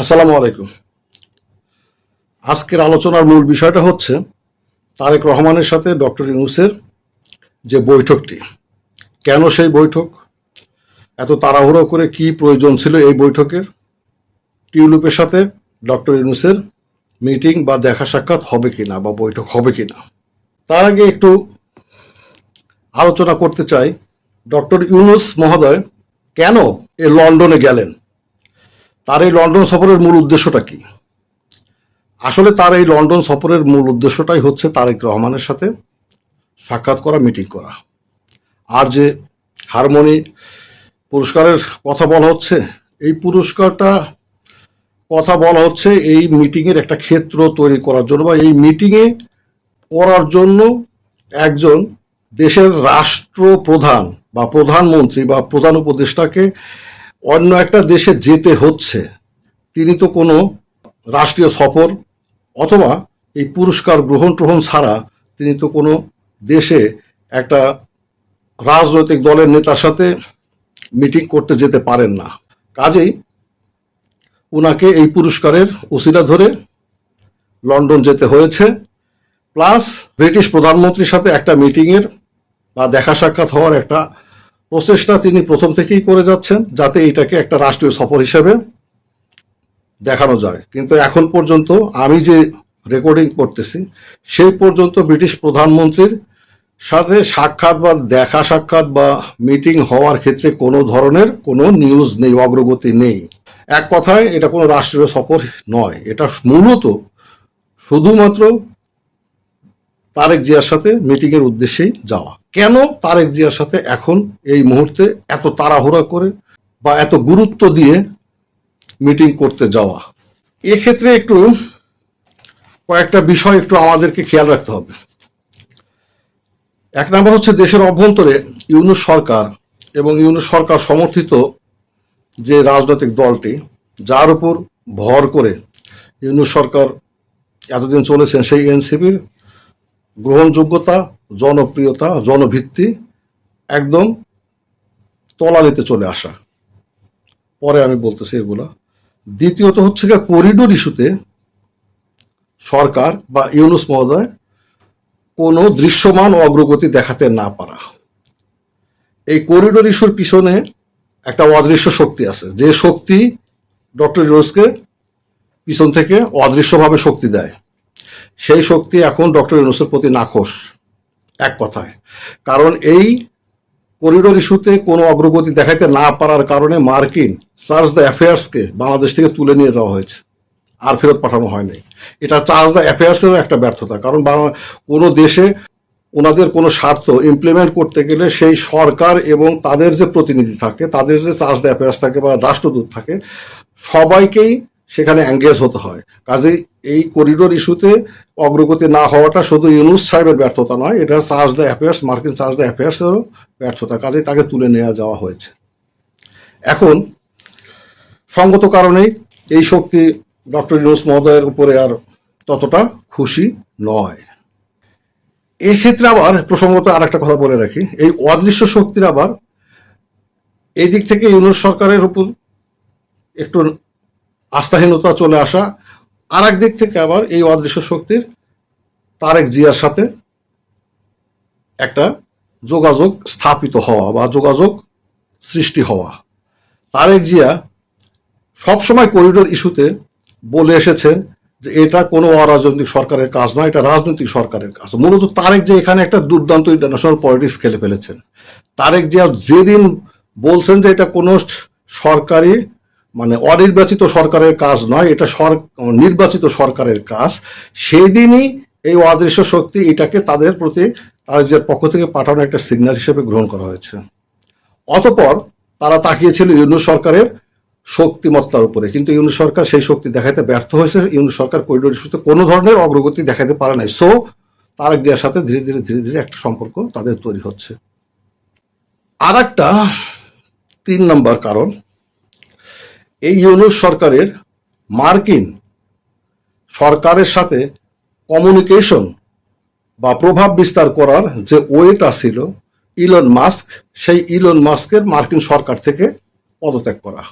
আসসালামু আলাইকুম। আজকের আলোচনার মূল বিষয়টা হচ্ছে তারেক রহমানের সাথে ডক্টর ইউনুসের যে বৈঠকটি। কেন সেই বৈঠক? এত তাড়াহুড়ো করে কি প্রয়োজন ছিল এই বৈঠকের? টিউলিপের সাথে ডক্টর ইউনুসের মিটিং বা দেখা সাক্ষাৎ হবে কি না বা বৈঠক হবে কিনা? তার আগে একটু আলোচনা করতে চাই। ডক্টর ইউনুস মহোদয়, কেন এ লন্ডনে গেলেন? তার এই লন্ডন সফরের মূল উদ্দেশ্যটা কি? আসলে তার এই লন্ডন সফরের মূল উদ্দেশ্যটাই হচ্ছে তারেক রহমানের সাথে সাক্ষাৎ করা, মিটিং করা। আর যে হারমোনি পুরস্কারের কথা বলা হচ্ছে, এই পুরস্কারটা কথা বলা হচ্ছে এই মিটিংয়ের একটা ক্ষেত্র তৈরি করার জন্য বা এই মিটিংয়ে করার জন্য একজন দেশের রাষ্ট্রপ্রধান বা প্রধানমন্ত্রী বা প্রধান উপদেষ্টাকে অন্য একটা দেশে যেতে হচ্ছে, তিনি তো কোনো রাষ্ট্রীয় সফর অথবা এই পুরস্কার গ্রহণ ট্রহণ ছাড়া তিনি তো কোনো দেশে একটা রাজনৈতিক দলের নেতার সাথে মিটিং করতে যেতে পারেন না। কাজেই ওনাকে এই পুরস্কারের উসিলা ধরে লন্ডন যেতে হয়েছে, প্লাস ব্রিটিশ প্রধানমন্ত্রীর সাথে একটা মিটিংয়ের বা দেখা সাক্ষাৎ হওয়ার একটা প্রচেষ্টা তিনি প্রথম থেকেই করে যাচ্ছেন যাতে এটাকে একটা রাষ্ট্রীয় সফর হিসেবে দেখানো যায়। কিন্তু এখন পর্যন্ত আমি যে রেকর্ডিং করতেছি, সেই পর্যন্ত ব্রিটিশ প্রধানমন্ত্রীর সাথে সাক্ষাৎ বা দেখা সাক্ষাৎ বা মিটিং হওয়ার ক্ষেত্রে কোনো ধরনের কোনো নিউজ নেই, অগ্রগতি নেই। এক কথায়, এটা কোনো রাষ্ট্রীয় সফর নয়। এটা মূলত শুধুমাত্র তারেক জিয়ার সাথে মিটিংয়ের উদ্দেশ্যেই যাওয়া। কেন তারেক জিয়ার সাথে এখন এই মুহূর্তে এত তাড়াহুড়া করে বা এত গুরুত্ব দিয়ে মিটিং করতে যাওয়া? এক্ষেত্রে একটু কয়েকটা বিষয় একটু আমাদেরকে খেয়াল রাখতে হবে। এক নম্বর হচ্ছে দেশের অভ্যন্তরে ইউনুস সরকার এবং ইউনুস সরকার সমর্থিত যে রাজনৈতিক দলটি, যার উপর ভর করে ইউনুস সরকার এতদিন চলেছেন সেই এনসিপির গ্রহণযোগ্যতা, জনপ্রিয়তা, জনভিত্তি একদম তলানিতে চলে আসা। পরে আমি বলতেছি এগুলা। দ্বিতীয়ত হচ্ছে গিয়ে করিডোর ইস্যুতে সরকার বা ইউনুস মহোদয় কোনো দৃশ্যমান অগ্রগতি দেখাতে না পারা। এই করিডোর ইস্যুর পিছনে একটা অদৃশ্য শক্তি আছে। যে শক্তি ডক্টর ইউনুসকে পিছন থেকে অদৃশ্যভাবে শক্তি দেয়। সেই শক্তি এখন ডক্টর ইউনুসের প্রতি নাখোশ, এক কথায়। কারণ এই করিডোর ইস্যুতে কোনো অগ্রগতি দেখাইতে না পারার কারণে মার্কিন চার্জ দ্য অ্যাফেয়ার্সকে বাংলাদেশ থেকে তুলে নিয়ে যাওয়া হয়েছে, আর ফেরত পাঠানো হয়নি এটা চার্জ দ্য অ্যাফেয়ার্সেরও একটা ব্যর্থতা, কারণ কোনো দেশে ওনাদের কোনো স্বার্থ ইমপ্লিমেন্ট করতে গেলে সেই সরকার এবং তাদের যে প্রতিনিধি থাকে, তাদের যে চার্জ দ্য অ্যাফেয়ার্স থাকে বা রাষ্ট্রদূত থাকে, সবাইকেই সেখানে এঙ্গেজ হতে হয়। কাজেই এই করিডোর ইস্যুতে অগ্রগতি না হওয়াটা শুধু ইউনুস সাহেবের ব্যর্থতা নয়, এটা চার্জ দ্য অ্যাফেয়ার্স মার্কিন চার্জ দ্য অ্যাফেয়ার্সেরও ব্যর্থতা, কাজেই তাকে তুলে নেওয়া যাওয়া হয়েছে। এখন সঙ্গত কারণেই এই শক্তি ডক্টর ইউনুস মহোদয়ের উপরে আর ততটা খুশি নয়। এক্ষেত্রে আবার প্রসঙ্গত আর একটা কথা বলে রাখি, এই অদৃশ্য শক্তির আবার এই দিক থেকে ইউনুস সরকারের উপর একটু আস্থাহীনতা চলে আসা। আর দিক থেকে আবার এই অদৃশ্য শক্তির তারেক জিয়ার সাথে একটা যোগাযোগ স্থাপিত হওয়া বা যোগাযোগ সৃষ্টি হওয়া। তারেক জিয়া সবসময় করিডোর ইস্যুতে বলে এসেছেন যে এটা কোনো অরাজনৈতিক সরকারের কাজ নয়, এটা রাজনৈতিক সরকারের কাজ। মূলত তারেক যে এখানে একটা দুর্দান্ত ইন্টারন্যাশনাল পলিটিক্স খেলে ফেলেছেন। তারেক জিয়া যেদিন বলছেন যে এটা কোনো সরকারি মানে অনির্বাচিত সরকারের কাজ নয়, এটা সর, নির্বাচিত সরকারের কাজ। সেই দিনই এই অদৃশ্য শক্তি এটাকে তাদের প্রতি তাদের পক্ষ থেকে পাঠানো একটা সিগন্যাল হিসেবে গ্রহণ করা হয়েছে। অতপর তারা তাকিয়েছিল ইউনুস সরকারের শক্তিমত্তার উপরে। কিন্তু ইউনুস সরকার সেই শক্তি দেখাতে ব্যর্থ হয়েছে। ইউনুস সরকার করিডোর ইস্যুতে কোনো ধরনের অগ্রগতি দেখাতে পারে নাই। সো তারেক জিয়ার সাথে ধীরে ধীরে ধীরে ধীরে একটা সম্পর্ক তাদের তৈরি হচ্ছে। আর একটা তিন নম্বর কারণ এই ইউনুস সরকারের মার্কিন সরকারের সাথে কমিউনিকেশন বা প্রভাব বিস্তার করার যে ওয়েটা ছিল ইলন মাস্ক সেই ইলন মাস্কের মার্কিন সরকার থেকে পদত্যাগ করা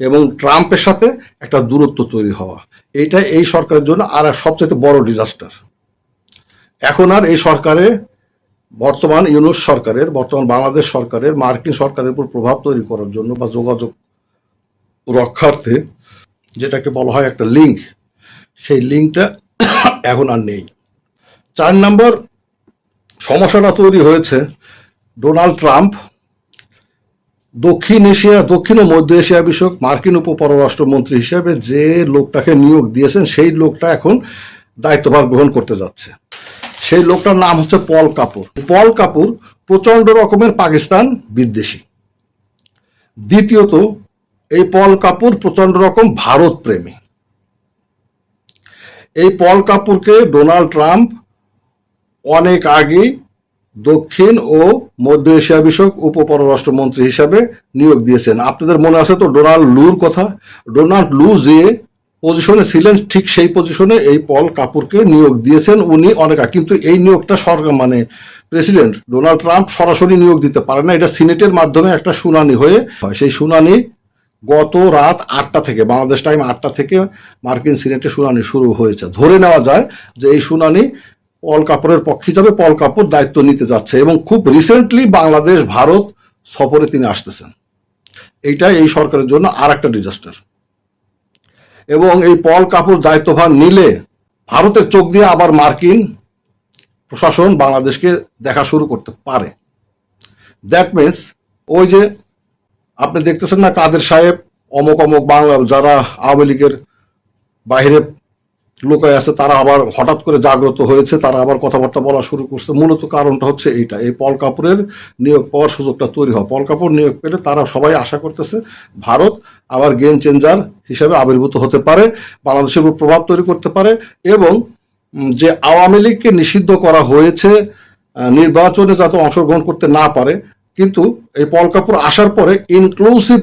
এবং ট্রাম্পের সাথে একটা দূরত্ব তৈরি হওয়া। এইটা এই সরকারের জন্য আর সবচেয়ে বড় ডিজাস্টার এখন আর এই সরকারে বর্তমান ইউনুস সরকারের, বর্তমান বাংলাদেশ সরকারের মার্কিন সরকারের উপর প্রভাব তৈরি করার জন্য বা যোগাযোগ রক্ষার্থে যেটাকে বলা হয় একটা লিঙ্ক সেই লিঙ্কটা এখন আর নেই। চার নম্বর, সমস্যাটা তৈরি হয়েছে ডোনাল্ড ট্রাম্প, দক্ষিণ এশিয়া, দক্ষিণ ও মধ্য এশিয়া বিষয়ক, মার্কিন উপপররাষ্ট্রমন্ত্রী হিসেবে যে লোকটাকে নিয়োগ দিয়েছেন, সেই লোকটা এখন দায়িত্বভার গ্রহণ করতে যাচ্ছে। সেই লোকটার নাম হচ্ছে পল কাপুর। পল কাপুর প্রচণ্ড রকমের পাকিস্তান বিদ্বেষী। দ্বিতীয়ত এই পল কাপুর প্রচণ্ড রকম ভারত প্রেমী। এই পল কাপুরকে ডোনাল্ড ট্রাম্প অনেক আগে দক্ষিণ ও মধ্য এশিয়া বিষয়ক উপপররাষ্ট্রমন্ত্রী হিসাবে নিয়োগ দিয়েছেন। আপনাদের মনে আছে তো ডোনাল্ড লুর কথা? ডোনাল্ড লু যে পজিশনে ছিলেন, ঠিক সেই পজিশনে এই পল কাপুরকে নিয়োগ দিয়েছেন উনি অনেক। কিন্তু এই নিয়োগটা সরকার মানে প্রেসিডেন্ট ডোনাল্ড ট্রাম্প সরাসরি নিয়োগ দিতে পারে না। এটা সিনেটের মাধ্যমে একটা শুনানি হয়, সেই শুনানি গত রাত আটটা থেকে, বাংলাদেশ টাইম আটটা থেকে মার্কিন সিনেটে শুনানি শুরু হয়েছে। ধরে নেওয়া যায় যে এই শুনানি পল কাপুরের পক্ষে যাবে পল কাপুর দায়িত্ব নিতে যাচ্ছে এবং খুব রিসেন্টলি বাংলাদেশ, ভারত সফরে তিনি আসতেছেন। এইটা এই সরকারের জন্য আর একটা ডিজাস্টার এবং এই পল কাপুর দায়িত্বভার নিলে ভারতের চোখ দিয়ে আবার মার্কিন প্রশাসন বাংলাদেশকে দেখা শুরু করতে পারে। দ্যাট মিনস ওই যে আপনি দেখতেছেন না কাদের সাহেব? অমক অমক বাংলা যারা আওয়ামী লীগের বাইরে লোকায় আছে, তারা আবার হঠাৎ করে জাগ্রত হয়েছে, তারা আবার কথাবার্তা বলা শুরু করছে। মূলত কারণটা হচ্ছে এইটা, এই পল কাপুরের নিয়োগ পাওয়ার সুযোগটা তৈরি হয় পল কাপুর নিয়োগ পেলে তারা সবাই আশা করতেছে ভারত আবার গেম চেঞ্জার হিসাবে আবির্ভূত হতে পারে, বাংলাদেশের উপর প্রভাব তৈরি করতে পারে এবং যে আওয়ামী লীগকে নিষিদ্ধ করা হয়েছে নির্বাচনে যাতে অংশগ্রহণ করতে না পারে কিন্তু এই পল কাপুর আসার পরে ইনক্লুসিভ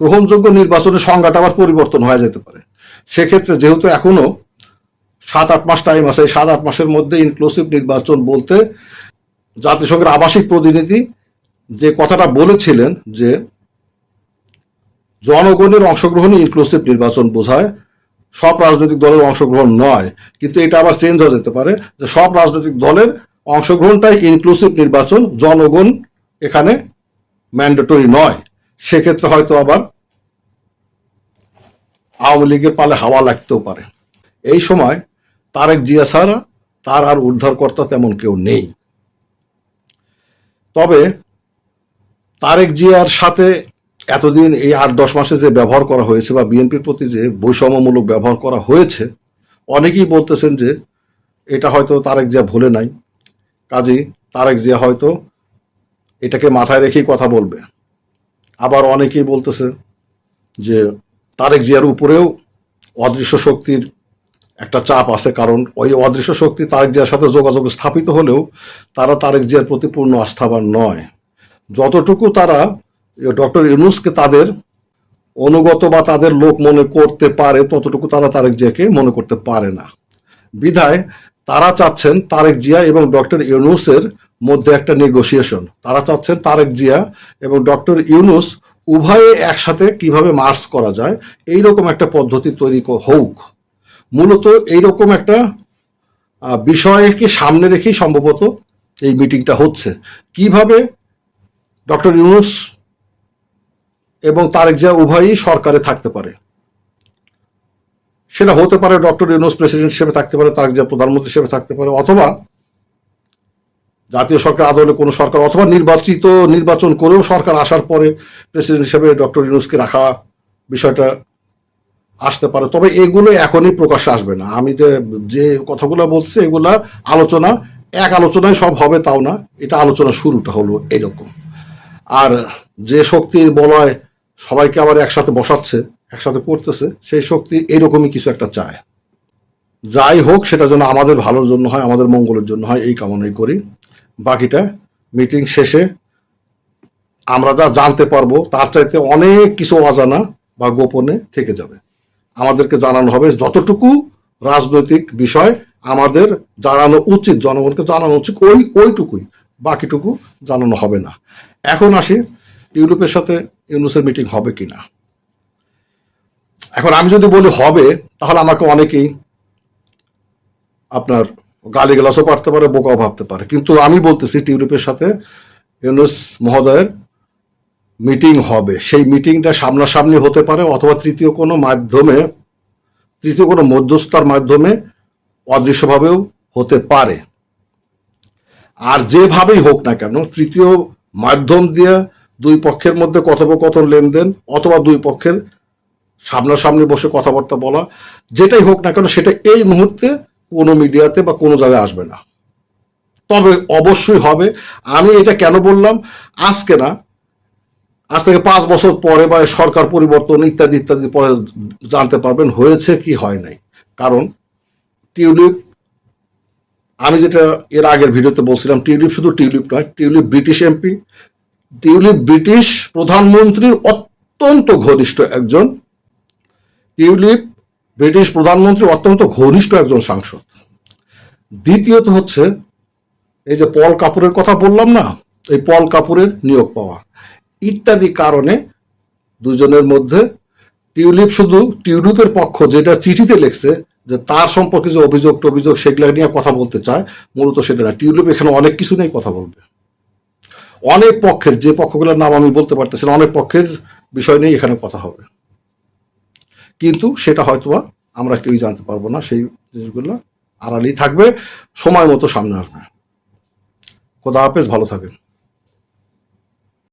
গ্রহণযোগ্য নির্বাচনের সংজ্ঞাটা আবার পরিবর্তন হয়ে যেতে পারে। সেক্ষেত্রে যেহেতু এখনও সাত আট মাস টাইম আছে সাত আট মাসের মধ্যে ইনক্লুসিভ নির্বাচন বলতে জাতিসংঘের আবাসিক প্রতিনিধি যে কথাটা বলেছিলেন যে জনগণের অংশগ্রহণই ইনক্লুসিভ নির্বাচন বোঝায়, সব রাজনৈতিক দলের অংশগ্রহণ নয়। কিন্তু এটা আবার চেঞ্জ হয়ে যেতে পারে যে সব রাজনৈতিক দলের অংশগ্রহণটাই ইনক্লুসিভ নির্বাচন, জনগণ এখানে ম্যান্ডেটরি নয়। সেক্ষেত্রে হয়তো আবার আওয়ামী লীগের পালে হাওয়া লাগতেও পারে। এই সময় তারেক জিয়া ছাড়া তার আর উদ্ধারকর্তা তেমন কেউ নেই। তবে তারেক জিয়ার সাথে এতদিন এই আট দশ মাসে যে ব্যবহার করা হয়েছে বা বিএনপির প্রতি যে বৈষম্যমূলক ব্যবহার করা হয়েছে, অনেকেই বলতেছেন যে এটা হয়তো তারেক জিয়া ভুলে নাই। কাজেই তারেক জিয়া হয়তো এটাকে মাথায় রেখেই কথা বলবে। আবার অনেকেই বলতেছে যে তারেক জিয়ার উপরেও অদৃশ্য শক্তির একটা চাপ আছে, কারণ ওই অদৃশ্য শক্তি তারেক জিয়ার সাথে যোগাযোগ স্থাপিত হলেও তারা তারেক জিয়ার প্রতি পূর্ণ আস্থাবান নয়। যতটুকু তারা ডক্টর ইউনুসকে তাদের অনুগত বা তাদের লোক মনে করতে পারে, ততটুকু তারা তারেক জিয়াকে মনে করতে পারে না। বিধায় তারা চাচ্ছেন তারেক জিয়া এবং ডক্টর ইউনুসের মধ্যে একটা নেগোসিয়েশন তারা চাচ্ছেন তারেক জিয়া এবং ডক্টর ইউনুস উভয়ে একসাথে কীভাবে মার্চ করা যায় এই রকম একটা পদ্ধতি তৈরি হোক। মূলত এইরকম একটা বিষয়কে সামনে রেখেই সম্ভবত এই মিটিংটা হচ্ছে। কীভাবে ডক্টর ইউনুস এবং তারেক জিয়া উভয়ই সরকারে থাকতে পারে? সেটা হতে পারে ডক্টর ইউনুস প্রেসিডেন্ট হিসেবে থাকতে পারে তার জিয়া প্রধানমন্ত্রী হিসেবে থাকতে পারে, অথবা জাতীয় সরকার আদলে কোনো সরকার, অথবা নির্বাচিত নির্বাচন করেও সরকার আসার পরে প্রেসিডেন্ট হিসেবে ডক্টর ইউনুসকে রাখা বিষয়টা আসতে পারে। তবে এগুলো এখনই প্রকাশ্যে আসবে না। আমি যে যে কথাগুলো বলছি, এগুলা আলোচনা, এক আলোচনায় সব হবে তাও না, এটা আলোচনা শুরুটা হলো এরকম। আর যে শক্তির বলয় সবাইকে আবার একসাথে বসাচ্ছে একসাথে করতেছে, সেই শক্তি এরকমই কিছু একটা চায়। যাই হোক, সেটা যেন আমাদের ভালোর জন্য হয়, আমাদের মঙ্গলের জন্য হয়, এই কামনাই করি। বাকিটা মিটিং শেষে আমরা যা জানতে পারব, তার চাইতে অনেক কিছু অজানা বা গোপনে থেকে যাবে। আমাদেরকে জানানো হবে যতটুকু রাজনৈতিক বিষয় আমাদের জানানো উচিত, জনগণকে জানানো উচিত, ওই, ওইটুকুই, বাকিটুকু জানানো হবে না। এখন আসি টিউলিপের সাথে ইউনুসের মিটিং হবে কিনা? এখন আমি যদি বলি হবে, তাহলে আমাকে অনেকেই আপনার গালি গ্লাসও পারতে পারে, বোকাও ভাবতে পারে। কিন্তু আমি বলতেছি টিউলিপের সাথে ইউনুস মহোদয়ের মিটিং হবে। সেই মিটিংটা সামনাসামনি হতে পারে, অথবা তৃতীয় কোনো মাধ্যমে, তৃতীয় কোনো মধ্যস্থার মাধ্যমে অদৃশ্যভাবেও হতে পারে। আর যেভাবেই হোক না কেন, তৃতীয় মাধ্যম দিয়ে দুই পক্ষের মধ্যে কথোপকথন লেনদেন অথবা দুই পক্ষের সামনাসামনি বসে কথাবার্তা বলা, যেটাই হোক না কেন, সেটা এই মুহূর্তে কোনো মিডিয়াতে বা কোনো জায়গায় আসবে না। তবে অবশ্যই হবে। আমি এটা কেন বললাম? আজকে না, আজ থেকে পাঁচ বছর পরে বা সরকার পরিবর্তন ইত্যাদি ইত্যাদি পরে জানতে পারবেন, হয়েছে কি হয় নাই। কারণ টিউলিপ, আমি যেটা এর আগের ভিডিওতে বলছিলাম, টিউলিপ শুধু টিউলিপ নয়, Tulip British MP, Tulip British প্রধানমন্ত্রীর অত্যন্ত ঘনিষ্ঠ একজন টিউলিপ ব্রিটিশ প্রধানমন্ত্রী, অত্যন্ত ঘনিষ্ঠ একজন সাংসদ। দ্বিতীয়ত হচ্ছে, এই যে পল কাপুরের কথা বললাম না, এই পল কাপুরের নিয়োগ পাওয়া। ইত্যাদি কারণে দুজনের মধ্যে টিউলিপ শুধু টিউলিপের পক্ষ যেটা চিঠিতে লিখছে, যে তার সম্পর্কে যে অভিযোগ টভিযোগ সেগুলো নিয়ে কথা বলতে চায়, মূলত সেটা না। টিউলিপ এখানে অনেক কিছু নিয়ে কথা বলবে। অনেক পক্ষের, যে পক্ষগুলোর নাম আমি বলতে পারতেছি না, অনেক পক্ষের বিষয় নিয়ে এখানে কথা হবে। কিন্তু সেটা হয়তোবা আমরা কেউই জানতে পারব না, সেই জিনিসগুলো আড়ালেই থাকবে, সময় মতো সামনে আসবে। খোদা হাফেজ, ভালো থাকেন।